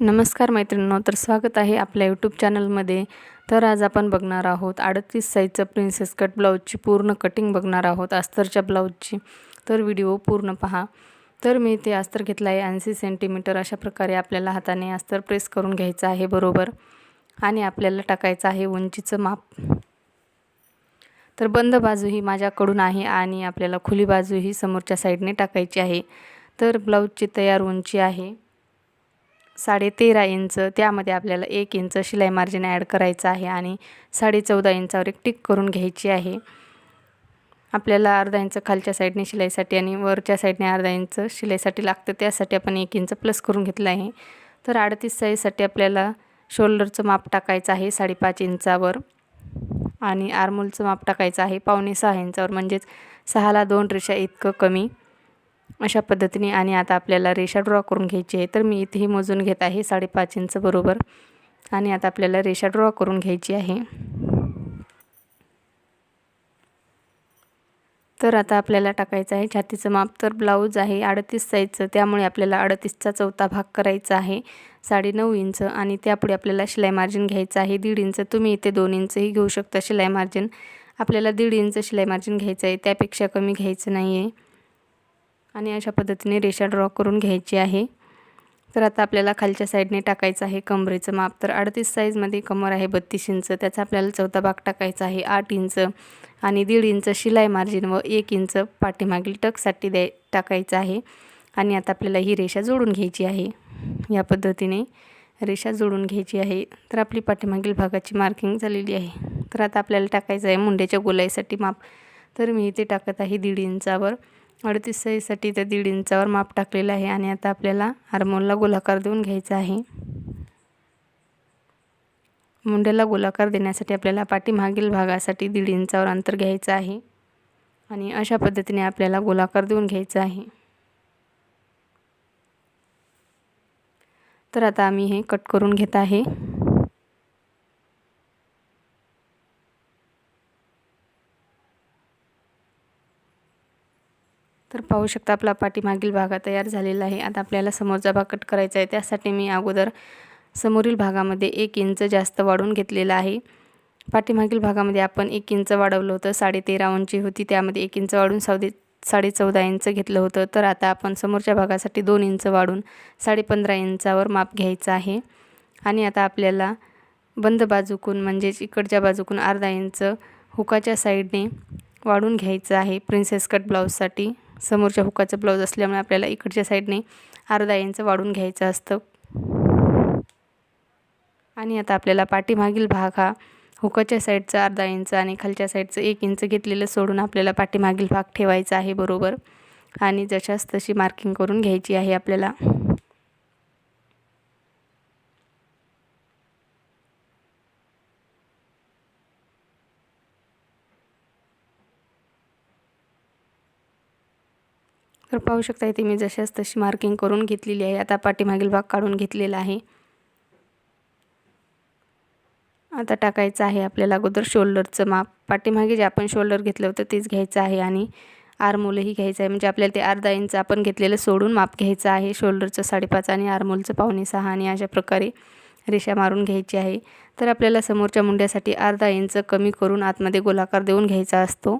नमस्कार मैत्रिणींनो तर स्वागत आहे आपल्या यूट्यूब चॅनलमध्ये तर आज आपण बघणार आहोत अडतीस साईजचं प्रिन्सेस कट ब्लाऊजची पूर्ण कटिंग बघणार आहोत अस्तरच्या ब्लाऊजची तर व्हिडिओ पूर्ण पहा. तर मी ते अस्तर घेतलं आहे ऐंशी सेंटीमीटर अशा प्रकारे आपल्याला हाताने अस्तर प्रेस करून घ्यायचं आहे बरोबर? आणि आपल्याला टाकायचं आहे उंचीचं माप. तर बंद बाजू ही माझ्याकडून आहे आणि आपल्याला खुली बाजू ही समोरच्या साईडने टाकायची आहे. तर ब्लाऊजची तयार उंची आहे. साडेतेरा इंच त्यामध्ये आपल्याला एक इंच शिलाई मार्जिन ॲड करायचं आहे आणि साडेचौदा इंचावर एक टिक करून घ्यायची आहे. आपल्याला अर्धा इंच खालच्या साईडने शिलाईसाठी आणि वरच्या साईडने अर्धा इंच शिलाईसाठी लागतं त्यासाठी आपण एक इंच प्लस करून घेतलं आहे. तर अडतीस साईजसाठी आपल्याला शोल्डरचं माप टाकायचं आहे साडेपाच इंचावर आणि आरमोलचं माप टाकायचं आहे पावणे सहा इंचावर म्हणजेच सहाला दोन रेषा इतकं कमी. अशा पद्धतीने आणि आता आपल्याला रेषा ड्रॉ करून घ्यायची आहे तर मी इथेही मोजून घेत आहे साडेपाच इंच बरोबर. आणि आता आपल्याला रेषा ड्रॉ करून घ्यायची आहे. तर आता आपल्याला टाकायचं आहे छातीचं माप तर ब्लाऊज आहे अडतीस साईजचं त्यामुळे आपल्याला अडतीसचा चौथा भाग करायचा आहे साडे नऊ इंच. आणि त्यापुढे आपल्याला शिलाई मार्जिन घ्यायचं आहे दीड इंच. तुम्ही इथे दोन इंचही घेऊ शकता शिलाई मार्जिन आपल्याला दीड इंच शिलाई मार्जिन घ्यायचं आहे त्यापेक्षा कमी घ्यायचं नाही आहे आणि अशा पद्धतीने रेषा ड्रॉ करून घ्यायची आहे. तर आता आपल्याला खालच्या साईडने टाकायचं आहे कमरेचं माप. तर अडतीस साईजमध्ये कमर आहे बत्तीस इंच. त्याचा आपल्याला चौथा भाग टाकायचा आहे आठ इंच. आणि दीड इंच शिलाई मार्जिन व एक इंच पाठीमागील टकसाठी द्याय टाकायचं आहे. आणि आता आपल्याला ही रेषा जोडून घ्यायची आहे. या पद्धतीने रेषा जोडून घ्यायची आहे. तर आपली पाठीमागील भागाची मार्किंग झालेली आहे. तर आता आपल्याला टाकायचं आहे मुंड्याच्या गोलाईसाठी माप. तर मी इथे टाकत आहे दीड इंचावर. अडतीस साईजसाठी त्या दीड इंचावर माप टाकलेलं आहे आणि आता आपल्याला हार्मोनला गोलाकार देऊन घ्यायचा आहे. मुंड्याला गोलाकार देण्यासाठी आपल्याला पाठीमागील भागासाठी दीड इंचावर अंतर घ्यायचं आहे आणि अशा पद्धतीने आपल्याला गोलाकार देऊन घ्यायचा आहे. तर आता आम्ही हे कट करून घेत आहे. तर पाहू शकता आपला पाठीमागील भागा तयार झालेला आहे. आता आपल्याला समोरचा भाग कट करायचा आहे. त्यासाठी मी अगोदर समोरील भागामध्ये एक इंच जास्त वाढवून घेतलेला आहे. पाठीमागील भागामध्ये आपण एक इंच वाढवलं होतं. साडे तेरा होती. त्यामध्ये एक इंच वाढून सावधी साडे चौदा इंच घेतलं होतं. तर आता आपण समोरच्या भागासाठी दोन इंच वाढून साडे पंधरा इंचावर माप घ्यायचं आहे. आणि आता आपल्याला बंद बाजूकून म्हणजेच इकडच्या बाजूकून अर्धा इंच हुकाच्या साईडने वाढून घ्यायचं आहे. प्रिन्सेस कट ब्लाऊजसाठी. समोरच्या हुकाचं ब्लाऊज असल्यामुळे आपल्याला इकडच्या साईडने अर्धा इंच वाढून घ्यायचं असतं. आणि आता आपल्याला पाठीमागील भाग हा हुकाच्या साईडचा अर्धा इंच आणि खालच्या साईडचं एक इंच घेतलेलं सोडून आपल्याला पाठीमागील भाग ठेवायचा आहे बरोबर. आणि जशाच तशी मार्किंग करून घ्यायची आहे आपल्याला. तर पाहू शकता इथे मी जशाच तशी मार्किंग करून घेतलेली आहे. आता पाठीमागील भाग काढून घेतलेला आहे. आता टाकायचं आहे आपल्याला अगोदर शोल्डरचं माप. पाठीमागे जे आपण शोल्डर घेतलं होतं तेच घ्यायचं आहे आणि आरमोलही घ्यायचं आहे. म्हणजे आपल्याला ते अर्धा इंच आपण घेतलेलं सोडून माप घ्यायचं आहे. शोल्डरचं साडेपाच आणि आरमोलचं पावणे सहा आणि अशा प्रकारे रेषा मारून घ्यायची आहे. तर आपल्याला समोरच्या मुंड्यासाठी अर्धा इंच कमी करून आतमध्ये गोलाकार देऊन घ्यायचा असतो.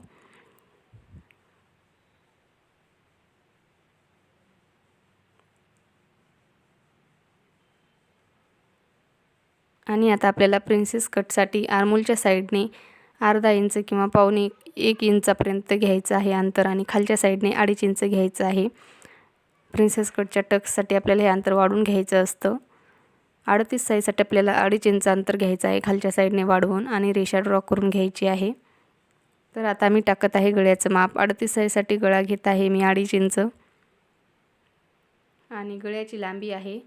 आणि आता आपल्याला प्रिन्सेस कटसाठी आरमोलच्या साईडने अर्धा इंच किंवा पावणे एक इंचापर्यंत घ्यायचं आहे अंतर आणि खालच्या साईडने अडीच इंच घ्यायचं आहे. प्रिन्सेस कटच्या टक्ससाठी आपल्याला हे अंतर वाढवून घ्यायचं असतं. अडतीस साईजसाठी आपल्याला अडीच इंच अंतर घ्यायचं आहे खालच्या साईडने वाढवून आणि रेषा ड्रॉ करून घ्यायची आहे. तर आता मी टाकत आहे गळ्याचं माप. अडतीस साईजसाठी गळा घेत आहे मी अडीच इंच आणि गळ्याची लांबी आहे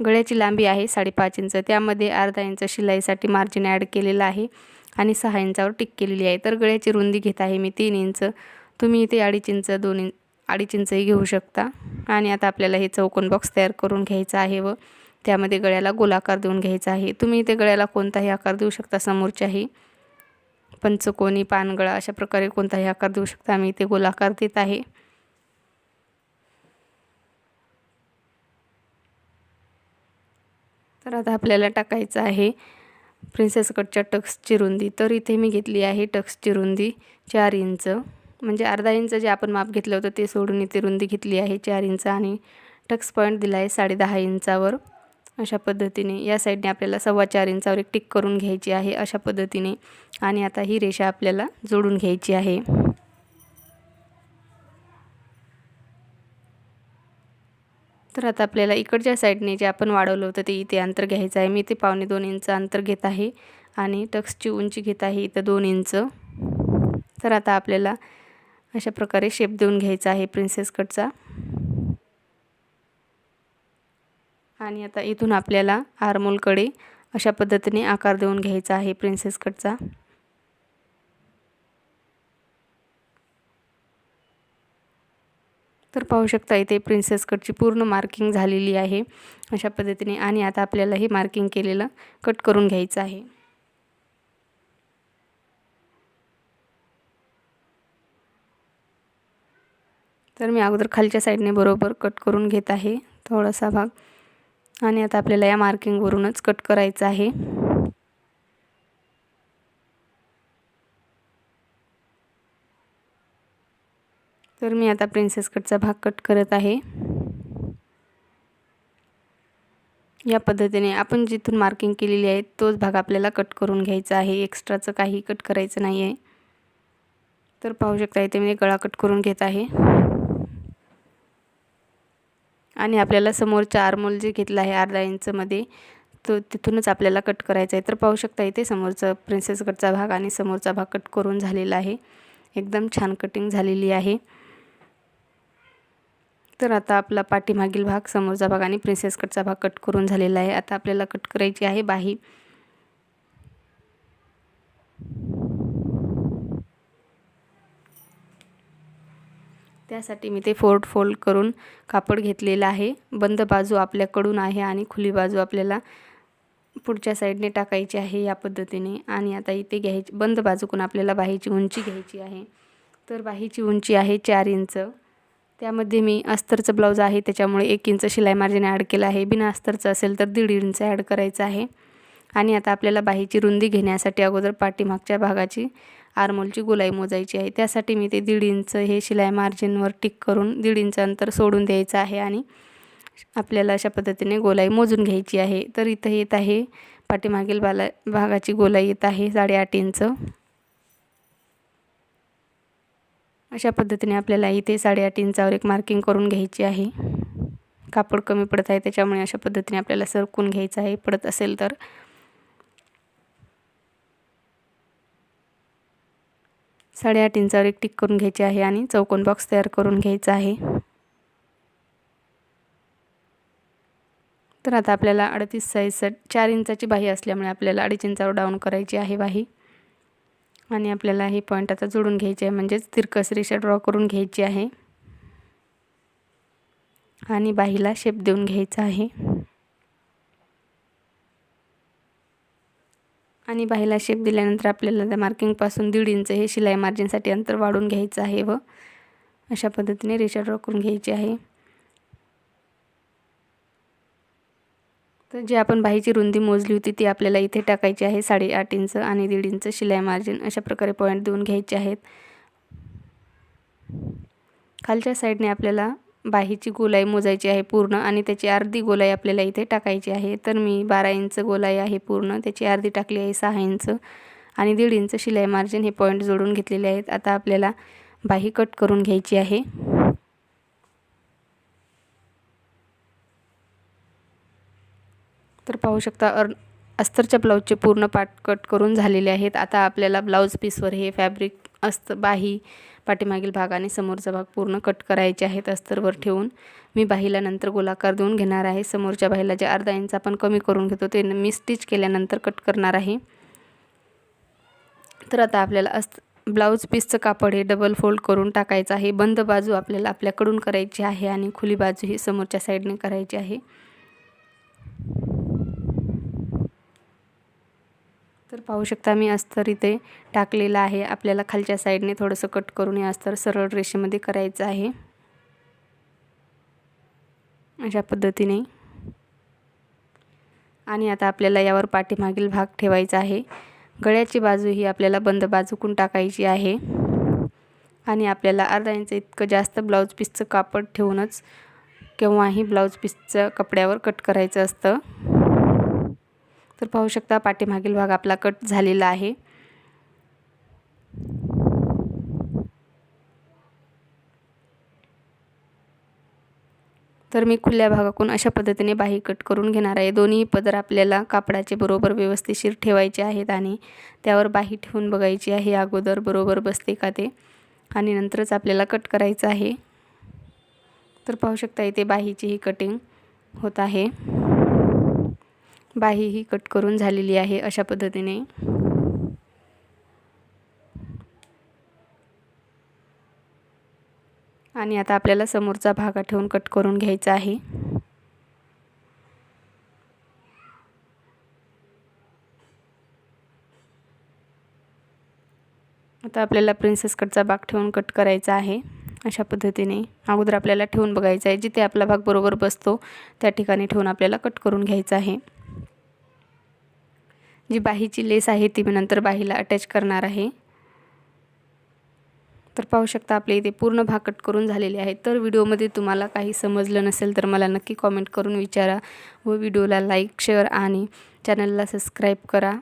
गळ्याची लांबी आहे साडेपाच इंच. त्यामध्ये अर्धा इंच शिलाईसाठी मार्जिन ॲड केलेलं आहे आणि सहा इंचावर टिक केलेली आहे. तर गळ्याची रुंदी घेत आहे मी तीन इंच. तुम्ही इथे अडीच इंच दोन इंच अडीच इंचही घेऊ शकता. आणि आता आपल्याला हे चौकोन बॉक्स तयार करून घ्यायचा आहे व त्यामध्ये गळ्याला गोलाकार देऊन घ्यायचा आहे. तुम्ही इथे गळ्याला कोणताही आकार देऊ शकता समोरच्याही. पंचकोनी पानगळा अशा प्रकारे कोणताही आकार देऊ शकता. मी इथे गोलाकार देत आहे. तर आता आपल्याला टाकायचं आहे प्रिन्सेस कटच्या टक्सची रुंदी तर इथे मी घेतली आहे टक्सची रुंदी चार इंच. म्हणजे अर्धा इंच जे आपण माप घेतलं होतं ते सोडून इथे रुंदी घेतली आहे चार इंच आणि टक्स पॉईंट दिला आहे साडे दहा इंचावर. अशा पद्धतीने या साईडने आपल्याला सव्वा चार इंचावर एक टिक करून घ्यायची आहे अशा पद्धतीने. आणि आता ही रेषा आपल्याला जोडून घ्यायची आहे. तर आता आपल्याला इकडच्या साईडने जे आपण वाढवलं होतं ते इथे अंतर घ्यायचं आहे. मी इथे पावणे दोन इंच अंतर घेत आहे आणि टक्सची उंची घेत आहे इथं दोन इंच. तर आता आपल्याला अशा प्रकारे शेप देऊन घ्यायचा आहे प्रिन्सेस कटचा आणि आता इथून आपल्याला आरमोलकडे अशा पद्धतीने आकार देऊन घ्यायचा आहे प्रिन्सेस कटचा तर पाहू शकता इथे प्रिन्सेस कटची पूर्ण मार्किंग झालेली आहे अशा पद्धतीने. आणि आता आपल्याला हे मार्किंग केलेलं कट करून घ्यायचं आहे. तर मी अगोदर खालच्या साईडने बरोबर कट करून घेत आहे थोडासा भाग. आणि आता आपल्याला या मार्किंगवरूनच कट करायचं आहे. तर मी आता प्रिन्सेस कटचा भाग कट करत आहे. या पद्धतीने आपण जिथून मार्किंग केलेली आहे तोच भाग आपल्याला कट करून घ्यायचा आहे. एक्स्ट्राचं काही कट करायचं नाही आहे तर पाहू शकता इथे मी गळा कट करून घेत आहे. आणि आपल्याला समोरचा आरमोल जे घेतलं आहे अर्धा इंचमध्ये तो तिथूनच आपल्याला कट करायचा आहे. तर पाहू शकता इथे समोरचा प्रिन्सेस कटचा भाग आणि समोरचा भाग कट करून झालेला आहे. एकदम छान कटिंग झालेली आहे. तर आता आपला पाठीमागील भाग समोरचा भाग आणि प्रिन्सेस कटचा भाग कट करून झालेला आहे. आता आपल्याला कट करायची आहे बाही. त्यासाठी मी ते फोर्ट फोल्ड करून कापड घेतलेलं आहे. बंद बाजू आपल्याकडून आहे आणि खुली बाजू आपल्याला पुढच्या साईडने टाकायची आहे या पद्धतीने. आणि आता इथे घ्यायची बंद बाजूकून आपल्याला बाहीची उंची घ्यायची आहे. तर बाहीची उंची आहे चार इंच. त्यामध्ये मी अस्तरचं ब्लाऊज आहे त्याच्यामुळे एक इंच शिलाई मार्जिन ॲड केलं आहे. बिना अस्तरचं असेल तर दीड इंच ॲड करायचं आहे. आणि आता आपल्याला बाहीची रुंदी घेण्यासाठी अगोदर पाठीमागच्या भागाची आरमोलची गोलाई मोजायची आहे. त्यासाठी मी ते दीड इंच हे शिलाई मार्जिनवर टिक करून दीड इंच अंतर सोडून द्यायचं आहे आणि आपल्याला अशा पद्धतीने गोलाई मोजून घ्यायची आहे. तर इथं येत आहे पाठीमागील बाला भागाची गोलाई येत आहे साडेआठ इंच. अशा पद्धतीने आपल्याला इथे साडेआठ इंचावर एक मार्किंग करून घ्यायची आहे. कापड कमी पडत आहे त्याच्यामुळे अशा पद्धतीने आपल्याला सरकून घ्यायचं आहे. पडत असेल तर. साडेआठ इंचावर एक टिक करून घ्यायची आहे आणि चौकोन बॉक्स तयार करून घ्यायचा आहे. तर आता आपल्याला अडतीस साईज चार इंचाची बाही असल्यामुळे आपल्याला अडीच इंचावर डाऊन करायची आहे बाही. आणि आपल्याला हे पॉईंट आता जोडून घ्यायचे आहे. म्हणजेच तिरकस रेषा ड्रॉ करून घ्यायची आहे. आणि बाहीला शेप देऊन घ्यायचा आहे. आणि बाहीला शेप दिल्यानंतर आपल्याला त्या मार्किंगपासून दीड इंच हे शिलाई मार्जिनसाठी अंतर वाढून घ्यायचं आहे व अशा पद्धतीने रेषा ड्रॉ करून घ्यायची आहे. तर जी आपण बाहीची रुंदी मोजली होती ती आपल्याला इथे टाकायची आहे साडेआठ इंच आणि दीड इंच शिलाई मार्जिन अशा प्रकारे पॉईंट देऊन घ्यायचे आहेत. खालच्या साईडने आपल्याला बाहीची गोलाई मोजायची आहे पूर्ण आणि त्याची अर्धी गोलाई आपल्याला इथे टाकायची आहे. तर मी बारा इंच गोलाई आहे पूर्ण त्याची अर्धी टाकली आहे सहा इंच आणि दीड इंच शिलाई मार्जिन हे पॉईंट जोडून घेतलेले आहेत. आता आपल्याला बाही कट करून घ्यायची आहे. तर पाहू शकता अर अस्तरच्या ब्लाऊजचे पूर्ण पार्ट कट करून झालेले आहेत. आता आपल्याला ब्लाऊज पीसवर हे फॅब्रिक अस्त बाही पाठीमागील भाग आणि समोरचा भाग पूर्ण कट करायचे आहेत अस्तरवर ठेवून. मी बाहीला नंतर गोलाकार देऊन घेणार आहे. समोरच्या बाहीला जे अर्धा इंच आपण कमी करून घेतो ते मी स्टिच केल्यानंतर कट करणार आहे. तर आता आपल्याला अस्त ब्लाऊज पीसचं कापड हे डबल फोल्ड करून टाकायचं आहे. बंद बाजू आपल्याला आपल्याकडून करायची आहे आणि खुली बाजू ही समोरच्या साईडने करायची आहे. तर पाहू शकता मी अस्तर इथे टाकलेलं आहे. आपल्याला खालच्या साईडने थोडंसं कट करून हे अस्तर सरळ रेषेमध्ये करायचं आहे. अशा पद्धतीने. आणि आता आपल्याला यावर पाठीमागील भाग ठेवायचा आहे. गळ्याची बाजू ही आपल्याला बंद बाजूकून टाकायची आहे. आणि आपल्याला अर्धा इंच इतकं जास्त ब्लाऊज पीसचं कापड ठेवूनच केव्हाही ब्लाऊज पीसचं कपड्यावर कट करायचं असतं. तर पाहू शकता पाठीमागील भाग आपला कट झालेला आहे. तर मी खुल्या भागाकून अशा पद्धतीने बाही कट करून घेणार आहे. दोन्ही पदर आपल्याला कापडाचे बरोबर व्यवस्थिशीर ठेवायचे आहेत आणि त्यावर बाही ठेवून बघायची आहे. अगोदर बरोबर बसते का ते? आणि नंतरच आपल्याला कट करायचं आहे. तर पाहू शकता इथे बाहीचीही कटिंग होत आहे. बाही ही कट करून झालेली आहे अशा पद्धतीने. आणि आता आपल्याला समोरचा भाग ठेवून कट करून घ्यायचा आहे. आता आपल्याला प्रिन्सेस कटचा भाग ठेवून कट करायचा आहे अशा पद्धतीने. अगोदर आपल्याला ठेवून बघायचं आहे जिथे आपला भाग बरोबर बसतो त्या ठिकाणी ठेवून आपल्याला कट करून घ्यायचा आहे. जी बाहीची लेस आहे ती मी नंतर बाहीला अटॅच करणार आहे. तर पाहू शकता आपले इथे पूर्ण भाकट करून झालेले आहे. तर व्हिडिओमध्ये तुम्हाला काही समजलं नसेल तर मला नक्की कॉमेंट करून विचारा व व्हिडिओला लाईक शेअर आणि चॅनलला सबस्क्राईब करा.